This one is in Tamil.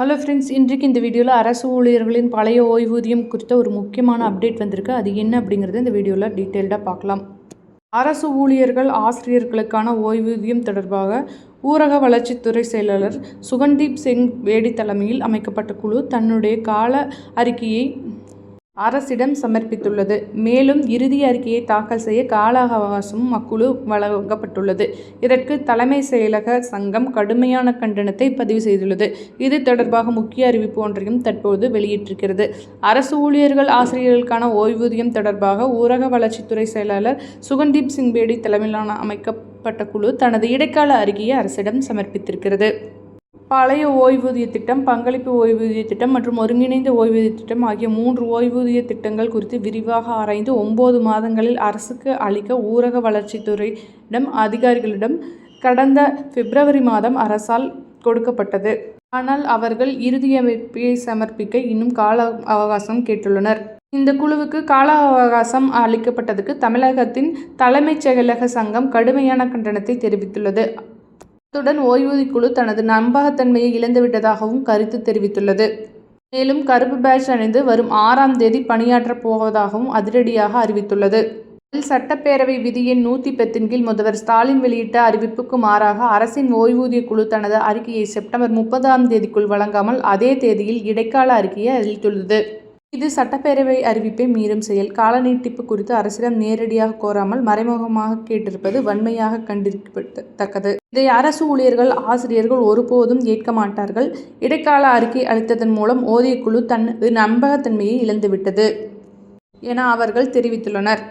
ஹலோ ஃப்ரெண்ட்ஸ் இன்றைக்கு இந்த வீடியோவில் அரசு ஊழியர்களின் பழைய ஓய்வூதியம் குறித்த ஒரு முக்கியமான அப்டேட் வந்திருக்கு. அது என்ன அப்படிங்கிறத இந்த வீடியோவில் டீட்டெயில்டாக பார்க்கலாம். அரசு ஊழியர்கள் ஆசிரியர்களுக்கான ஓய்வூதியம் தொடர்பாக ஊரக வளர்ச்சித்துறை செயலாளர் சுகன்தீப் சிங் வேடி தலைமையில் அமைக்கப்பட்ட குழு தன்னுடைய கால அறிக்கையை அரசிடம் சமர்ப்பித்துள்ளது. மேலும் இறுதி அறிக்கையை தாக்கல் செய்ய கால அவகாசமும் அக்குழு வழங்கப்பட்டுள்ளது. இதற்கு தலைமை செயலக சங்கம் கடுமையான கண்டனத்தை பதிவு செய்துள்ளது. இது தொடர்பாக முக்கிய அறிவிப்பு ஒன்றையும் தற்போது வெளியிட்டிருக்கிறது. அரசு ஊழியர்கள் ஆசிரியர்களுக்கான ஓய்வூதியம் தொடர்பாக ஊரக வளர்ச்சித்துறை செயலாளர் சுகன்தீப் சிங் பேடி தலைமையிலான அமைக்கப்பட்ட குழு தனது இடைக்கால அறிக்கையை அரசிடம் சமர்ப்பித்திருக்கிறது. பழைய ஓய்வூதிய திட்டம் பங்களிப்பு ஓய்வூதிய திட்டம் மற்றும் ஒருங்கிணைந்த ஓய்வூதிய திட்டம் ஆகிய மூன்று ஓய்வூதிய திட்டங்கள் குறித்து விரிவாக ஆராய்ந்து ஒம்பது மாதங்களில் அரசுக்கு அளிக்க ஊரக வளர்ச்சித்துறையிடம் அதிகாரிகளிடம் கடந்த பிப்ரவரி மாதம் அரசால் கொடுக்கப்பட்டது. ஆனால் அவர்கள் இறுதியமைப்பை சமர்ப்பிக்க இன்னும் கால அவகாசம் கேட்டுள்ளனர். இந்த குழுவுக்கு கால அவகாசம் அளிக்கப்பட்டதுக்கு தமிழகத்தின் தலைமைச் செயலக சங்கம் கடுமையான கண்டனத்தை தெரிவித்துள்ளது. அத்துடன் ஓய்வூதிய குழு தனது நம்பகத்தன்மையை இழந்துவிட்டதாகவும் கருத்து தெரிவித்துள்ளது. மேலும் கருப்பு பேட்ச் அணிந்து வரும் ஆறாம் தேதி பணியாற்றப் போவதாகவும் அதிரடியாக அறிவித்துள்ளது. சட்டப்பேரவை விதியின் நூற்றி பத்தின் கீழ் முதல்வர் ஸ்டாலின் வெளியிட்ட அறிவிப்புக்கு மாறாக அரசின் ஓய்வூதிய குழு தனது அறிக்கையை செப்டம்பர் முப்பதாம் தேதிக்குள் வழங்காமல் அதே தேதியில் இடைக்கால அறிக்கையை அளித்துள்ளது. இது சட்டப்பேரவை அறிவிப்பை மீறும் செயல். கால நீட்டிப்பு குறித்து அரசிடம் நேரடியாக கோராமல் மறைமுகமாக கேட்டிருப்பது வன்மையாக கண்டிருக்கத்தக்கது இதை அரசு ஊழியர்கள் ஆசிரியர்கள் ஒருபோதும் ஏற்க மாட்டார்கள். இடைக்கால அறிக்கை அளித்ததன் மூலம் ஓதிய குழு தன் நம்பகத்தன்மையை இழந்துவிட்டது என அவர்கள் தெரிவித்துள்ளனர்.